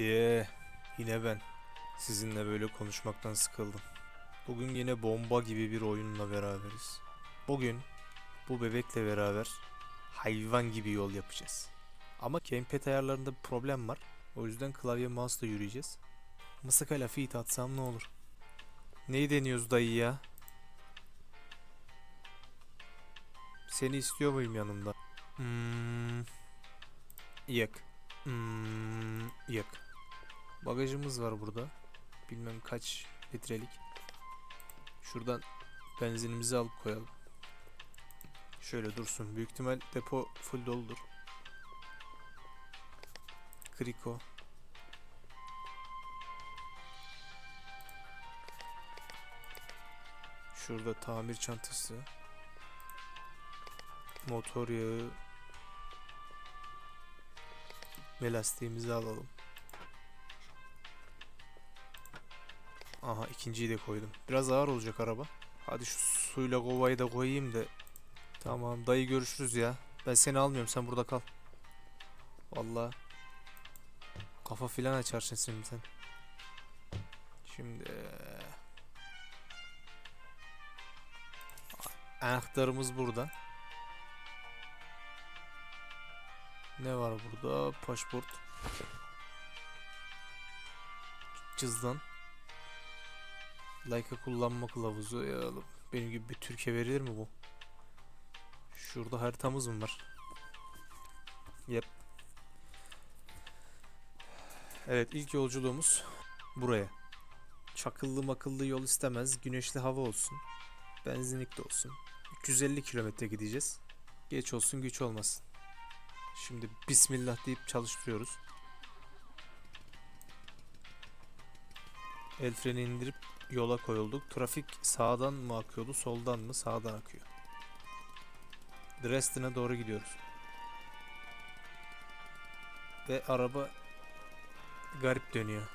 Ye, yine ben. Sizinle böyle konuşmaktan sıkıldım. Bugün yine bomba gibi bir oyunla beraberiz. Bugün bu bebekle beraber hayvan gibi yol yapacağız. Ama gamepad ayarlarında bir problem var. O yüzden klavye mouse'la yürüyeceğiz. Mısıkayla feet atsam ne olur? Neyi deniyoruz dayı ya? Seni istiyor muyum yanımda? Hmm, yok. Hmm, yok. Bagajımız var burada. Bilmem kaç litrelik. Şuradan benzinimizi alıp koyalım. Şöyle dursun. Büyük ihtimal depo full doludur. Kriko. Şurada tamir çantası. Motor yağı. Ve lastiğimizi alalım. Aha ikinciyi de koydum. Biraz ağır olacak araba. Hadi şu suyla kovayı da koyayım da. Tamam dayı görüşürüz ya. Ben seni almıyorum sen burada kal. Vallahi kafa filan açarsın şimdi sen. Şimdi anahtarımız burada. Ne var burada? Pasport. Cızdan. Leica kullanma kılavuzu. Ya, oğlum, benim gibi bir Türkiye verilir mi bu? Şurada haritamız mı var? Yep. Evet ilk yolculuğumuz buraya. Çakıllı makıllı yol istemez. Güneşli hava olsun. Benzinlik de olsun. 350 kilometre gideceğiz. Geç olsun güç olmasın. Şimdi Bismillah deyip çalıştırıyoruz. El freni indirip yola koyulduk. Trafik sağdan mı akıyordu, soldan mı? Sağdan akıyor. Dresden'e doğru gidiyoruz. Ve araba garip dönüyor.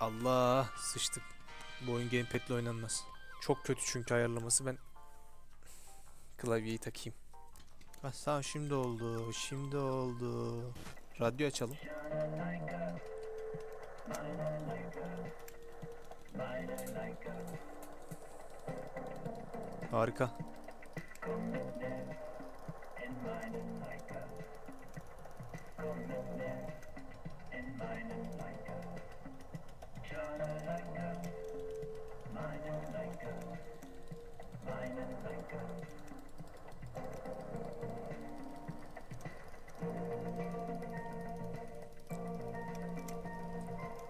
Allah sıçtık. Bu oyun gamepad'le oynanmaz. Çok kötü çünkü ayarlaması. Ben klavyeyi takayım. Ha tamam şimdi oldu. Şimdi oldu. Radyo açalım. Harika.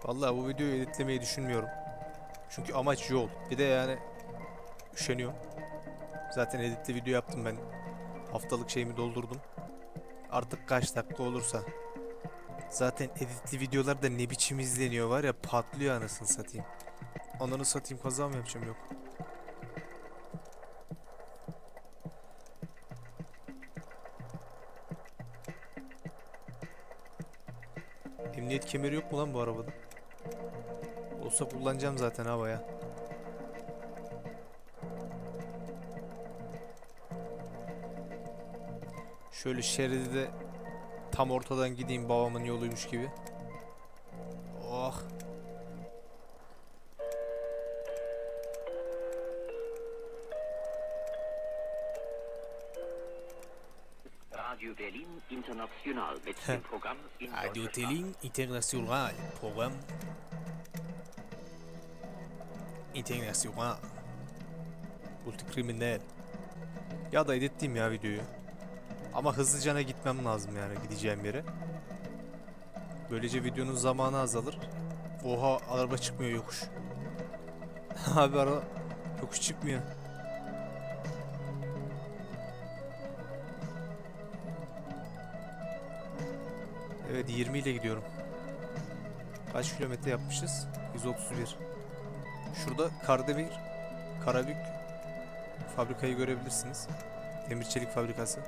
Vallahi bu videoyu editlemeyi düşünmüyorum. Çünkü amaç yol. Bir de yani üşeniyorum. Zaten editli video yaptım ben. Haftalık şeyimi doldurdum. Artık kaç dakika olursa. Zaten editli videolar da ne biçim izleniyor var ya patlıyor anasını satayım. Ananı satayım kaza mı yapacağım yok. Emniyet kemeri yok mu lan bu arabada? Olsa kullanacağım zaten havaya. Şöyle şeridi de tam ortadan gideyim babamın yoluymuş gibi. Oh. Radio Berlin International mit dem Programm in Radio Telin International Program International Multikriminal. Ya da editleyeyim ya videoyu. Ama hızlıcana gitmem lazım yani gideceğim yere. Böylece videonun zamanı azalır. Oha araba çıkmıyor yokuş. Abi araba yokuş çıkmıyor. Evet 20 ile gidiyorum. Kaç kilometre yapmışız? 131. Şurada Kardemir, Karabük fabrikayı görebilirsiniz. Demir çelik fabrikası.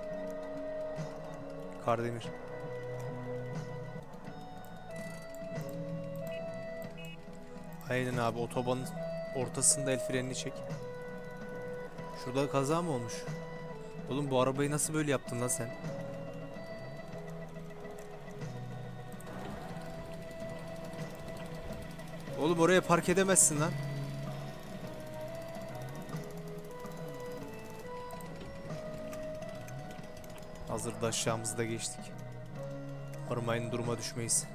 Kardemir. Aynen abi otobanın ortasında el frenini çek. Şurada kaza mı olmuş? Oğlum bu arabayı nasıl böyle yaptın lan sen? Oğlum oraya park edemezsin lan. Hazır da aşağımızda geçtik. Aynı duruma düşmeyiz.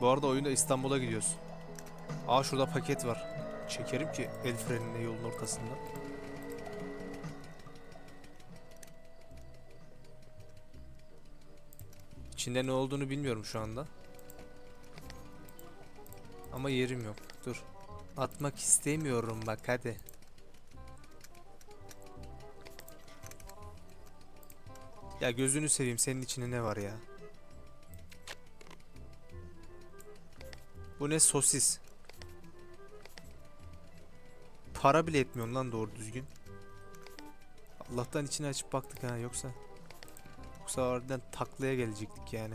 Bu arada oyunda İstanbul'a gidiyoruz. Aa şurada paket var. Çekerim ki el frenine yolun ortasında. İçinde ne olduğunu bilmiyorum şu anda. Ama yerim yok. Dur. Atmak istemiyorum bak hadi. Ya gözünü seveyim senin içinde ne var ya? Bu ne sosis? Para bile etmiyor lan doğru düzgün. Allah'tan içini açıp baktık ha yoksa yoksa harbiden taklaya gelecektik yani.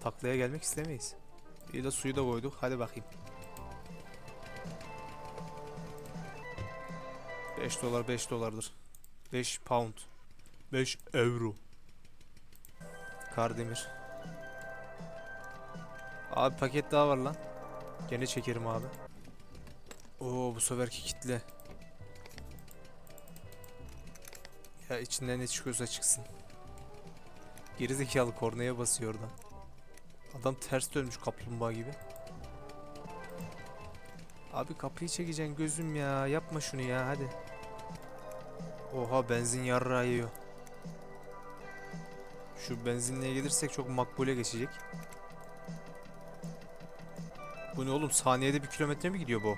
Taklaya gelmek istemeyiz. İyi de suyu da koyduk. Hadi bakayım. 5 dolar 5 dolardır. 5 pound. 5 euro. Kardemir. Abi paket daha var lan. Gene çekerim abi. Oo bu seferki kitle. Ya içinden ne çıkıyorsa çıksın. Gerizekalı kornaya basıyor oradan. Adam ters dönmüş kaplumbağa gibi. Abi kapıyı çekeceksin gözüm ya. Yapma şunu ya hadi. Oha benzin yarrağı yiyor. Şu benzinliğe gelirsek çok makbule geçecek. Bu ne oğlum saniyede bir kilometre mi gidiyor bu?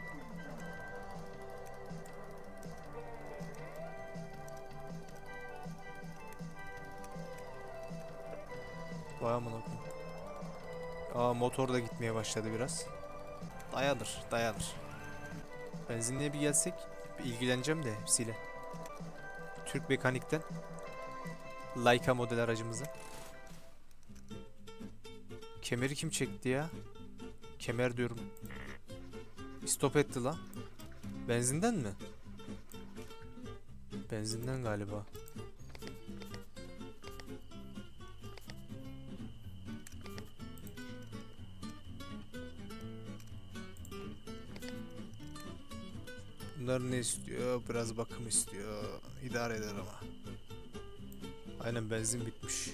Vay amına. Aa motor da gitmeye başladı biraz. Dayanır, dayanır. Benzinliğe bir gelsek ilgileneceğim de hepsiyle. Türk Mekanik'ten Leica model aracımızı. Kemeri kim çekti ya? Kemer diyorum. Stop etti lan. Benzinden mi? Benzinden galiba. Bunlar ne istiyor? Biraz bakım istiyor. İdare eder ama. Aynen benzin bitmiş.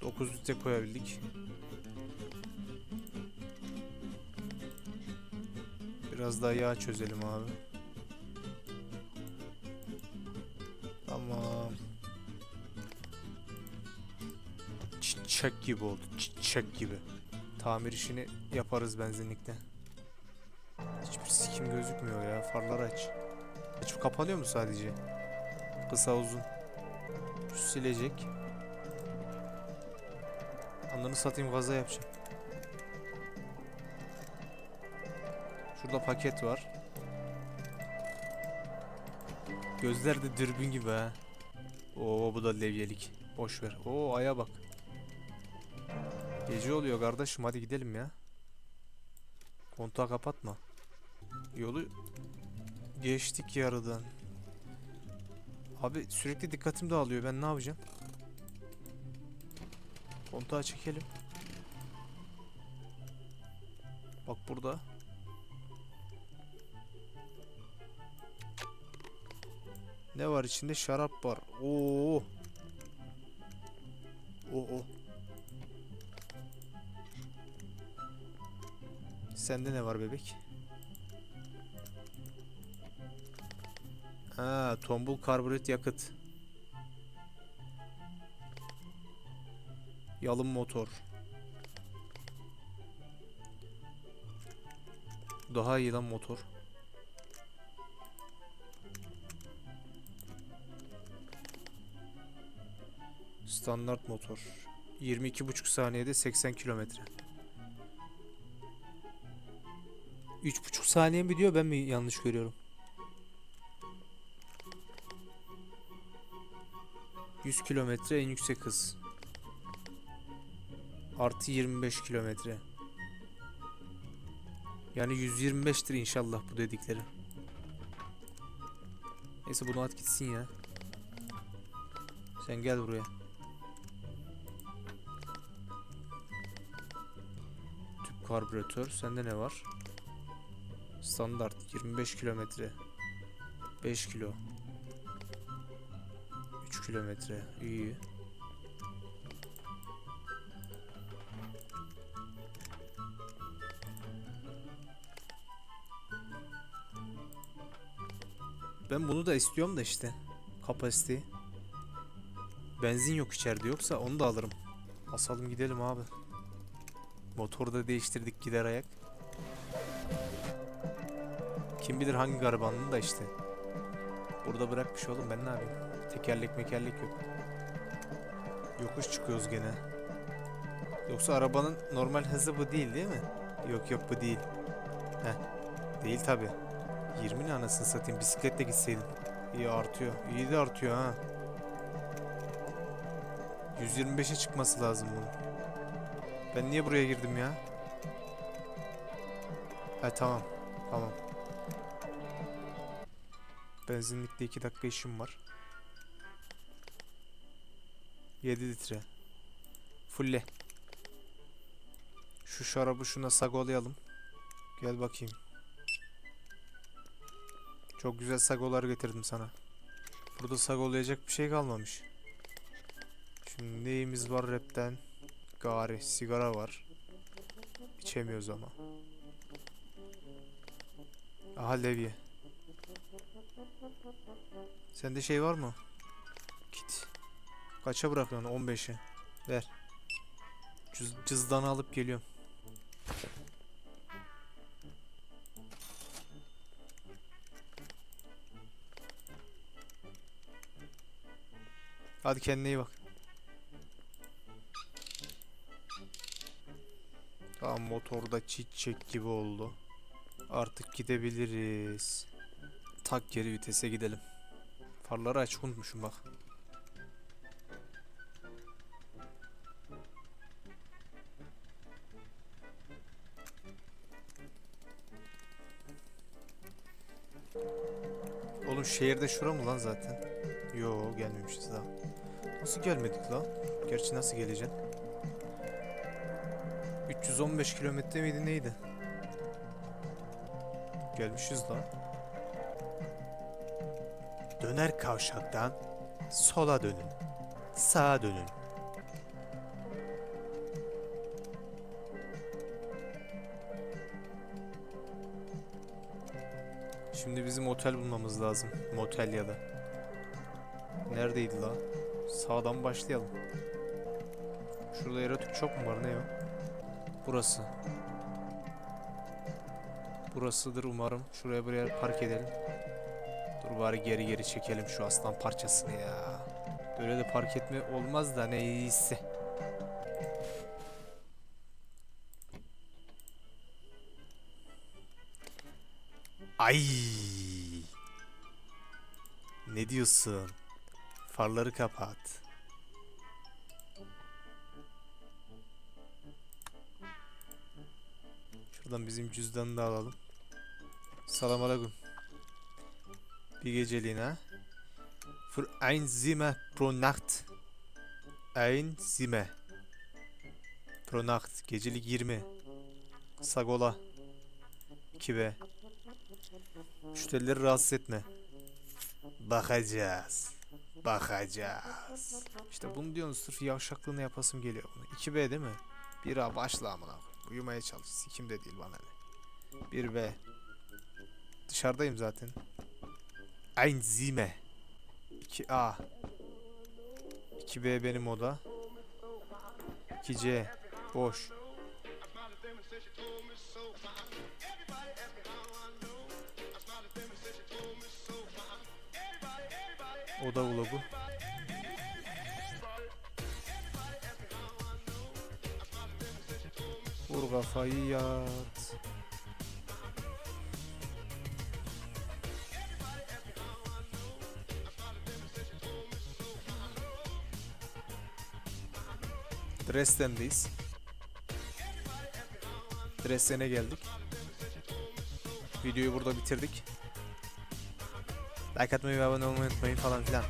Dokuz litre koyabildik. Biraz daha yağ çözelim abi. Tamam. Çiçek gibi oldu. Çiçek gibi. Tamir işini yaparız benzinlikte. Hiçbir sikim gözükmüyor ya. Farlar aç. Açıp kapanıyor mu sadece? Kısa uzun. Şu silecek. Anlarını satayım gaza yapacağım. Şurada paket var. Gözler de dürbün gibi ha. Oo bu da levyelik. Boş ver. Oo aya bak. Gece oluyor kardeşim hadi gidelim ya. Kontağı kapatma. Yolu geçtik yarıdan. Abi sürekli dikkatim dağılıyor ben ne yapacağım? Kontağı çekelim. Bak burada. Ne var içinde? Şarap var. Oo. Oo. Sende ne var bebek? Ha, tombul karbürat yakıt. Yalın motor. Daha iyi lan motor. Standart motor. 22,5 saniyede 80 kilometre. 3,5 saniye mi diyor ben mi yanlış görüyorum? 100 kilometre en yüksek hız. Artı 25 kilometre. Yani 125'tir inşallah bu dedikleri. Neyse bunu at gitsin ya. Sen gel buraya. Tüp karbüratör. Sende ne var? Standart 25 kilometre. 5 kilo. 3 kilometre. İyi. Ben bunu da istiyorum da işte. Kapasiteyi. Benzin yok içeride yoksa onu da alırım. Basalım gidelim abi. Motoru da değiştirdik gider ayak. Kim bilir hangi garibanını da işte. Burada bırakmış oğlum ben ne yapayım. Tekerlek mekerlek yok. Yokuş çıkıyoruz gene. Yoksa arabanın normal hızı bu değil değil mi? Yok yok bu değil. Heh. Değil tabi. 20 ne anasını satayım bisikletle gitseydim. İyi artıyor. İyi de artıyor ha. 125'e çıkması lazım bunun. Ben niye buraya girdim ya? Ha tamam. Tamam. Benzinlikte 2 dakika işim var. 7 litre. Fulle. Şu şarabı şuna sagolayalım. Gel bakayım. Çok güzel sagolar getirdim sana. Burada sagolayacak bir şey kalmamış. Şimdi neyimiz var rapten? Gari, sigara var. İçemiyoruz ama. Aha levye. Sende şey var mı? Kaça bırakıyorsun? 15'e. Ver. Cüz cızdanı alıp geliyorum. Hadi kendine iyi bak. Tamam motorda çiçek gibi oldu. Artık gidebiliriz. Tak geri vitese gidelim. Farları açık unutmuşum bak. Oğlum şehirde şura mı lan zaten? Yo gelmemişiz daha. Nasıl gelmedik la? Gerçi nasıl geleceksin? 315 kilometre miydi neydi? Gelmişiz lan. Döner kavşaktan sola dönün. Sağa dönün. Bizim otel bulmamız lazım. Motel ya da. Neredeydi la? Sağdan başlayalım. Şurada yaratık çok mu var ne yok? Burası. Burasıdır umarım. Şuraya buraya park edelim. Dur bari geri geri çekelim şu aslan parçasını ya. Böyle de park etme olmaz da neyse. Ay. Ne diyorsun? Farları kapat. Şuradan bizim cüzdanını da alalım. Selam aleyküm. Bir geceliğine. Für ein Zimmer pro Nacht. Ein Zimmer. Pro Nacht. Gecelik 20. Sagola. 2B. Müşterileri rahatsız etme. Bakacağız. Bakacağız. İşte bunu diyorsun sırf yavşaklığını yapasım geliyor bunu. 2B değil mi? 1A başla amına koyayım. Uyumaya çalış. Sikim de değil bana ne. 1B. Dışarıdayım zaten. Ein Zime. 2A. 2B benim oda. 2C. Boş. Oda vlogu. Vur kafayı yat. Dresden'deyiz. Dresden'e geldik. Videoyu burada bitirdik. Like atmayı ve abone olmayı unutmayın falan filan.